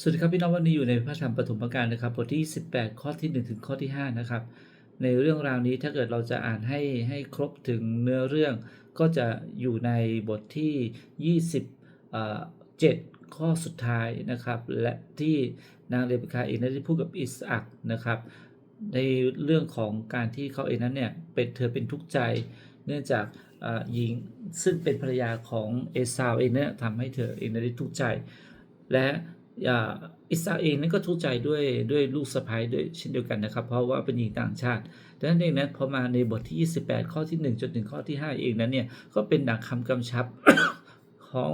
สวัสดีครับพี่น้องวันนี้อยู่ในพระธรรมปฐมกาลนะครับบทที่ 18 ข้อที่ 1 ถึงข้อที่ 5 นะครับ ในเรื่องราวนี้ถ้าเกิดเราจะอ่านให้ให้ครบถึงเนื้อเรื่อง ก็จะอยู่ในบทที่ 27 ข้อสุดท้ายนะครับ และที่นางเรเบคาเองได้พูดกับอิสอักนะครับ ในเรื่องของการที่เขาเองนั้นเนี่ยเป็นเธอเป็นทุกข์ใจ เนื่องจากหญิงซึ่งเป็นภรรยาของเอสาวเองเนี่ยทำให้เธอเองได้ทุกข์ใจ และ อิสราเอลนั้นก็ทุกข์ใจด้วยด้วยลูกสะใภ้ด้วยเช่นเดียวกันนะครับ เพราะว่าเป็นหญิงต่างชาติดังนั้นเองนะพอมาในบทที่ 28 ข้อที่1จนถึงข้อที่ 5 เองนั้นเนี่ยก็เป็นดังคำกำชับของ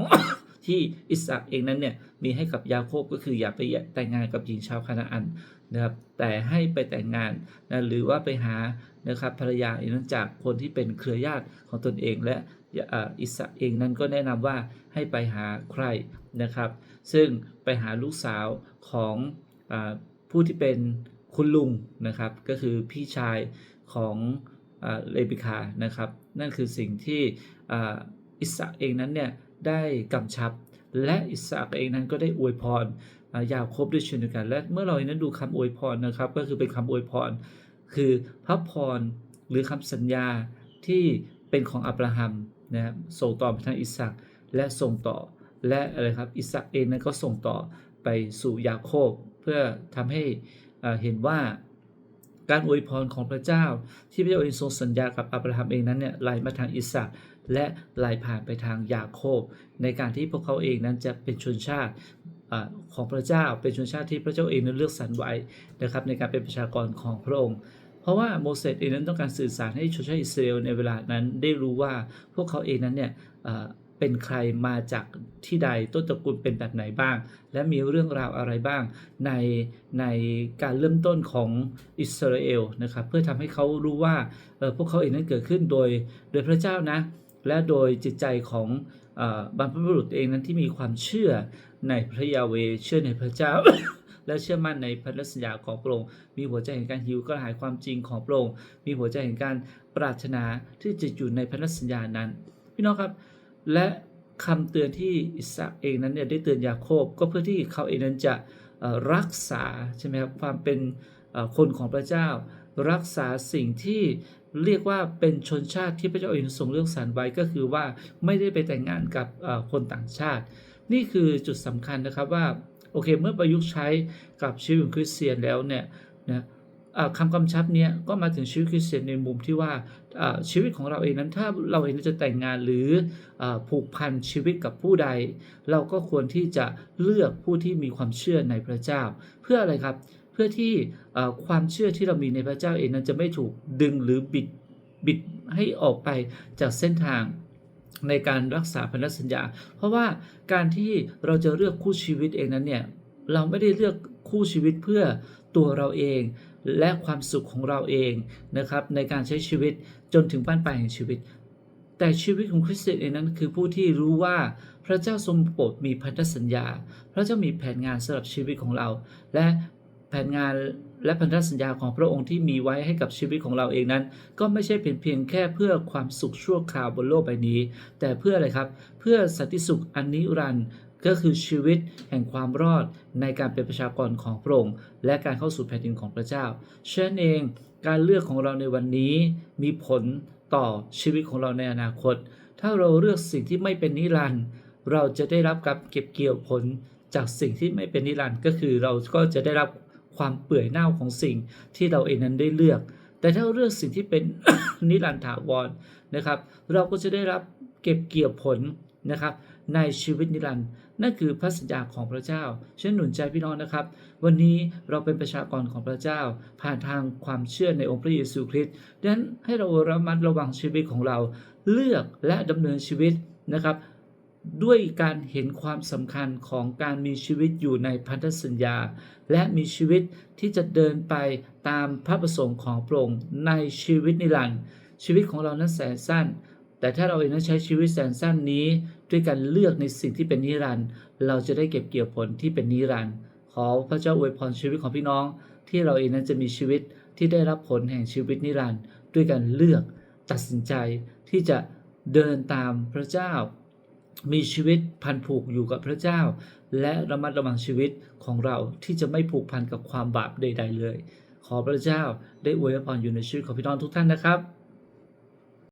ที่อิสราเองนั้นเนี่ยมีให้กับยาโคบก็คืออย่าไปแต่งงานกับหญิงชาวคานาอันนะครับแต่ให้ไปแต่งงานนะหรือว่าไปหานะครับภรรยาอนั้นจากคนที่เป็นเครือญาติของตนเองและ อิสราเองนั้นก็แนะนำว่าให้ไปหาใครนะครับ ซึ่งไปหาลูกสาวของอผู้ที่เป็นคุณลุงนะครับ ก็คือพี่ชายของอเลบิคานะครับ นั่นคือสิ่งที่อิสระเองนั้นเนี่ยได้กำชับ และอิสระเองนั้นก็ได้อวยพรยาโครบด้วยเช่นเดียวกันและเมื่อเรานั้นดูคำอวยพรนะครับ ก็คือเป็นคำอวยพร คือพระพรหรือคำสัญญาที่เป็นของอับราฮัม นะครับส่งต่อไปทางอิสระและส่งต่อและอะไรครับอิสราเอลนั้นก็ส่งต่อไปสู่ยาโคบเพื่อทำให้เห็นว่าการอวยพรของพระเจ้า ที่พระเจ้าเองทรงสัญญากับอับราฮัมเองนั้นเนี่ยไหลมาทางอิสระและไหลผ่านไปทางยาโคบ ในการที่พวกเขาเองนั้นจะเป็นชนชาติของพระเจ้าเป็นชนชาติที่พระเจ้าเองนั้นเลือกสรรไว้นะครับในการเป็นประชากรของพระองค์ เพราะว่าโมเสสเองนั้นต้องการสื่อสารให้ชนชาติอิสราเอลในเวลานั้นได้รู้ว่าพวกเขาเองนั้นเนี่ยเป็นใครมาจากที่ใดต้นตระกูลเป็นแบบไหนบ้าง และมีเรื่องราวอะไรบ้าง ในในการเริ่มต้นของอิสราเอลนะครับเพื่อทำให้เขารู้ว่าพวกเขาเองนั้นเกิดขึ้นโดยโดยพระเจ้านะ และโดยจิตใจของอบรรพบุรุษเองนั้นที่มีความเชื่อในพระยาเวเชื่อในพระเจ้า และเชื่อมั่นในพันธสัญญาของพระองค์มีหัวใจแห่งการหิวกระหายความจริงของพระองค์มีหัวใจแห่งการปรารถนาที่จะอยู่ในพันธสัญญานั้น พี่น้องครับ และคำเตือนที่อิสราเองนั้นเนี่ยได้เตือนยาโคบก็เพื่อที่เขาเองนั้นจะรักษาใช่ไหมครับความเป็นคนของพระเจ้า รักษาสิ่งที่เรียกว่าเป็นชนชาติที่พระเจ้าเองทรงเลือกสรรไว้ก็คือว่าไม่ได้ไปแต่งงานกับคนต่างชาติ นี่คือจุดสำคัญนะครับว่า โอเค เมื่อประยุกต์ใช้กับชีวิตของคริสเตียนแล้วเนี่ยนะอ่าคำกำชับเนี้ยก็มาถึงชีวิตคริสเตียนในมุมที่ว่าชีวิตของเราเองนั้นถ้าเราเองจะแต่งงานหรืออผูกพันชีวิตกับผู้ใด เราก็ควรที่จะเลือกผู้ที่มีความเชื่อในพระเจ้า เพื่ออะไรครับเพื่อที่ความเชื่อที่เรามีในพระเจ้าเองนั้นจะไม่ถูกดึงหรือบิดบิดให้ออกไปจากเส้นทาง ในการรักษาพันธสัญญา เพราะว่าการที่เราจะเลือกคู่ชีวิตเองนั้นเนี่ยเราไม่ได้เลือกคู่ชีวิตเพื่อตัวเราเองและความสุขของเราเองนะครับในการใช้ชีวิตจนถึงบ้านปลายแห่งชีวิต แต่ชีวิตของคริสเตียนเองนั้นคือผู้ที่รู้ว่าพระเจ้าทรงโปรดมีพันธสัญญา พระเจ้ามีแผนงานสำหรับชีวิตของเรา และ แผนงานและพันธสัญญาของพระองค์ที่มีไว้ให้กับชีวิตของเราเองนั้น ก็ไม่ใช่เป็นเพียงแค่เพื่อความสุขชั่วคราวบนโลกใบนี้ แต่เพื่ออะไรครับ เพื่อสันติสุขอันนิรันดร์ก็คือชีวิตแห่งความรอดในการเป็นประชากรของพระองค์และการเข้าสู่แผ่นดินของพระเจ้าเช่นเองการเลือกของเราในวันนี้มีผลต่อชีวิตของเราในอนาคต ถ้าเราเลือกสิ่งที่ไม่เป็นนิรันดร์เราจะได้รับการเก็บเกี่ยวผลจากสิ่งที่ไม่เป็นนิรันดร์ก็คือเราก็จะได้รับ ความเปื่อยเน่าของสิ่งที่เราเองนั้นได้เลือก แต่ถ้าเราเลือกสิ่งที่เป็นนิรันดร์ถาวรนะครับ เราก็จะได้รับเก็บเกี่ยวผลนะครับในชีวิตนิรันดร์นั่นคือพระสัญญาของพระเจ้าฉันหนุนใจพี่น้องนะครับ วันนี้เราเป็นประชากรของพระเจ้า ผ่านทางความเชื่อในองค์พระเยซูคริสต์ดังนั้นให้เราระมัดระวังชีวิตของเรา เลือกและดำเนินชีวิตนะครับ ด้วยการเห็นความสำคัญของการมีชีวิตอยู่ในพันธสัญญา และมีชีวิตที่จะเดินไปตามพระประสงค์ของพระองค์ในชีวิตนิรันดร์ชีวิตของเรานั้นแสนสั้น แต่ถ้าเราเองนั้นใช้ชีวิตแสนสั้นนี้ ด้วยการเลือกในสิ่งที่เป็นนิรันดร์เราจะได้เก็บเกี่ยวผลที่เป็นนิรันดร์ขอพระเจ้าอวยพรชีวิตของพี่น้อง ที่เราเองนั้นจะมีชีวิตที่ได้รับผลแห่งชีวิตนิรันดร์ด้วยการเลือกตัดสินใจที่จะเดินตามพระเจ้า มีชีวิตพันผูกอยู่กับพระเจ้า และระมัดระวังชีวิตของเราที่จะไม่ผูกพันกับความบาปใด ๆ เลย ขอพระเจ้าได้อวยพรอยู่ในชีวิตของพี่น้องทุกท่านนะครับ